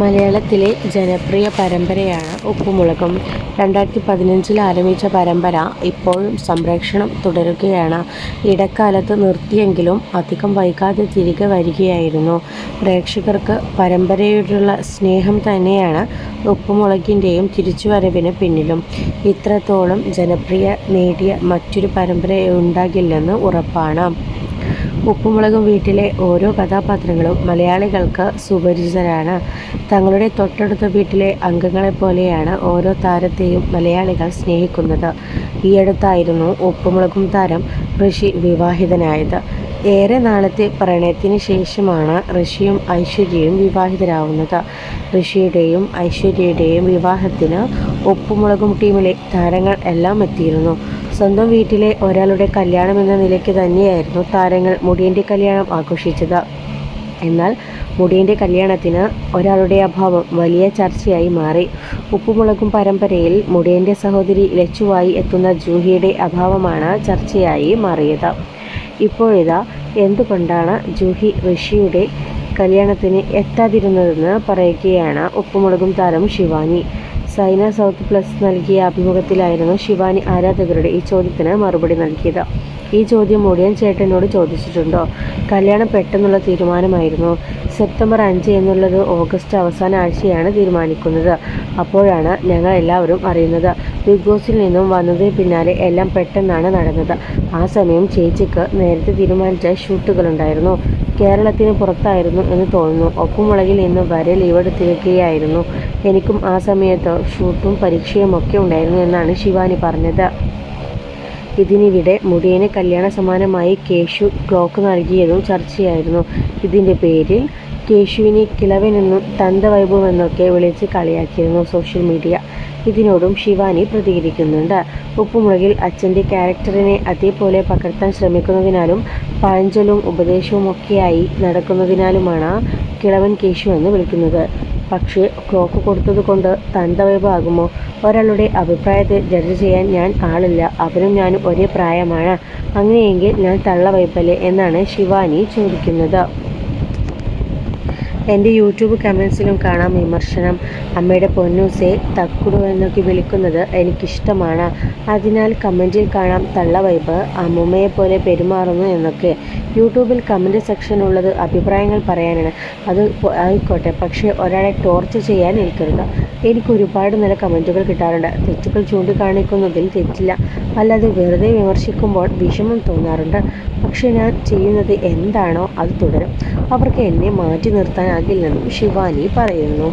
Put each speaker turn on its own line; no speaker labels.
മലയാളത്തിലെ ജനപ്രിയ പരമ്പരയാണ് ഉപ്പുമുളകും. രണ്ടായിരത്തി പതിനഞ്ചിൽ ആരംഭിച്ച പരമ്പര ഇപ്പോഴും സംരക്ഷണം തുടരുകയാണ്. ഇടക്കാലത്ത് നിർത്തിയെങ്കിലും അധികം വൈകാതെ തിരികെ വരികയായിരുന്നു. പ്രേക്ഷകർക്ക് പരമ്പരയോടുള്ള സ്നേഹം തന്നെയാണ് ഉപ്പുമുളകിന്റെയും തിരിച്ചുവരവിന് പിന്നിലും. ഇത്രത്തോളം ജനപ്രിയ നേടിയ മറ്റൊരു പരമ്പര ഉണ്ടാകില്ലെന്ന് ഉറപ്പാണ്. ഉപ്പുമുളകും വീട്ടിലെ ഓരോ കഥാപാത്രങ്ങളും മലയാളികൾക്ക് സുപരിചിതരാണ്. തങ്ങളുടെ തൊട്ടടുത്ത വീട്ടിലെ അംഗങ്ങളെപ്പോലെയാണ് ഓരോ താരത്തെയും മലയാളികൾ സ്നേഹിക്കുന്നത്. ഈയടുത്തായിരുന്നു ഉപ്പുമുളകും താരം ഋഷി വിവാഹിതനായത്. ഏറെ നാളത്തെ പ്രണയത്തിന് ശേഷമാണ് ഋഷിയും ഐശ്വര്യയും വിവാഹിതരാവുന്നത്. ഋഷിയുടെയും ഐശ്വര്യയുടെയും വിവാഹത്തിന് ഉപ്പുമുളകും ടീമിലെ താരങ്ങൾ എല്ലാം എത്തിയിരുന്നു. സ്വന്തം വീട്ടിലെ ഒരാളുടെ കല്യാണം എന്ന നിലയ്ക്ക് തന്നെയായിരുന്നു താരങ്ങൾ മുടിയന്റെ കല്യാണം ആഘോഷിച്ചത്. എന്നാൽ മുടിയന്റെ കല്യാണത്തിന് ഒരാളുടെ അഭാവം വലിയ ചർച്ചയായി മാറി. ഉപ്പുമുളകും പരമ്പരയിൽ മുടിയന്റെ സഹോദരി ലച്ചുവായി എത്തുന്ന ജൂഹിയുടെ അഭാവമാണ് ചർച്ചയായി മാറിയത്. ഇപ്പോഴിതാ എന്തുകൊണ്ടാണ് ജൂഹി ഋഷിയുടെ കല്യാണത്തിന് എത്താതിരുന്നതെന്ന് പറയുകയാണ് ഉപ്പുമുളകും താരം ശിവാനി. സൈന സൗത്ത് പ്ലസ് നൽകിയ അഭിമുഖത്തിലായിരുന്നു ശിവാനി ആരാധകരുടെ ഈ ചോദ്യത്തിന് മറുപടി നൽകിയത്. ഈ ചോദ്യം മുടിയൻ ചേട്ടനോട് ചോദിച്ചിട്ടുണ്ടോ? കല്യാണം പെട്ടെന്നുള്ള തീരുമാനമായിരുന്നു. സെപ്റ്റംബർ അഞ്ച് എന്നുള്ളത് ഓഗസ്റ്റ് അവസാന ആഴ്ചയാണ് തീരുമാനിക്കുന്നത്. അപ്പോഴാണ് ഞങ്ങൾ എല്ലാവരും അറിയുന്നത്. ബിഗ് ബോസിൽ നിന്നും വന്നതിന് പിന്നാലെ എല്ലാം പെട്ടെന്നാണ് നടന്നത്. ആ സമയം ചേച്ചിക്ക് നേരത്തെ തീരുമാനിച്ച ഷൂട്ടുകളുണ്ടായിരുന്നു. കേരളത്തിന് പുറത്തായിരുന്നു എന്ന് തോന്നുന്നു. ഒപ്പുമുളകിൽ നിന്ന് വരെ ലീവെടുത്തിരിക്കുകയായിരുന്നു. എനിക്കും ആ സമയത്ത് ഷൂട്ടും പരീക്ഷയുമൊക്കെ ഉണ്ടായിരുന്നു എന്നാണ് ശിവാനി പറഞ്ഞത്. ഇതിനിവിടെ മുടിയനെ കല്യാണ സമാനമായി കേശു ക്ലോക്ക് നൽകിയതും ചർച്ചയായിരുന്നു. ഇതിന്റെ പേരിൽ കേശുവിനെ കിളവനെന്നും തന്തവൈഭവെന്നൊക്കെ വിളിച്ച് കളിയാക്കിയിരുന്നു സോഷ്യൽ മീഡിയ. ഇതിനോടും ശിവാനി പ്രതികരിക്കുന്നുണ്ട്. ഉപ്പുമുളകിൽ അച്ഛന്റെ ക്യാരക്ടറിനെ അതേപോലെ പകർത്താൻ ശ്രമിക്കുന്നതിനാലും പഴഞ്ചൊല്ലും ഉപദേശവും ഒക്കെയായി നടക്കുന്നതിനാലുമാണ് കിളവൻ കേശു എന്ന് വിളിക്കുന്നത്. പക്ഷേ ക്ലോക്ക് കൊടുത്തതുകൊണ്ട് കൊണ്ട് തന്തവൈബാകുമോ ഒരാളുടെ അഭിപ്രായത്തെ ജഡ്ജ് ചെയ്യാൻ ഞാൻ ആളില്ല. അവനും ഞാനും ഒരേ പ്രായമാണ്. അങ്ങനെയെങ്കിൽ ഞാൻ തള്ള വൈബല്ലേ എന്നാണ് ശിവാനി ചോദിക്കുന്നത്. എന്റെ യൂട്യൂബ് കമൻസിലും കാണാം വിമർശനം. അമ്മയുടെ പൊന്നൂസെ തക്കുടു എന്നൊക്കെ വിളിക്കുന്നത് എനിക്കിഷ്ടമാണ്. അതിനാൽ കമന്റിൽ കാണാം തള്ള വൈബ് അമ്മുമ്മയെ പോലെ പെരുമാറുന്നു എന്നൊക്കെ. യൂട്യൂബിൽ കമന്റ് സെക്ഷൻ ഉള്ളത് അഭിപ്രായങ്ങൾ പറയാനാണ്. അത് ആയിക്കോട്ടെ. പക്ഷേ ഒരാളെ ടോർച്ച് ചെയ്യാൻ നിൽക്കരുത് എനിക്ക് ഒരുപാട് നല്ല കമന്റുകൾ കിട്ടാറുണ്ട്. തെറ്റുകൾ ചൂണ്ടിക്കാണിക്കുന്നതിൽ തെറ്റില്ല. അല്ലാതെ വെറുതെ വിമർശിക്കുമ്പോൾ വിഷമം തോന്നാറുണ്ട്. പക്ഷേ ഞാൻ ചെയ്യുന്നത് എന്താണോ അത് തുടരും. അവർക്ക് എന്നെ മാറ്റി നിർത്താനാകില്ലെന്നും ശിവാനി പറയുന്നു.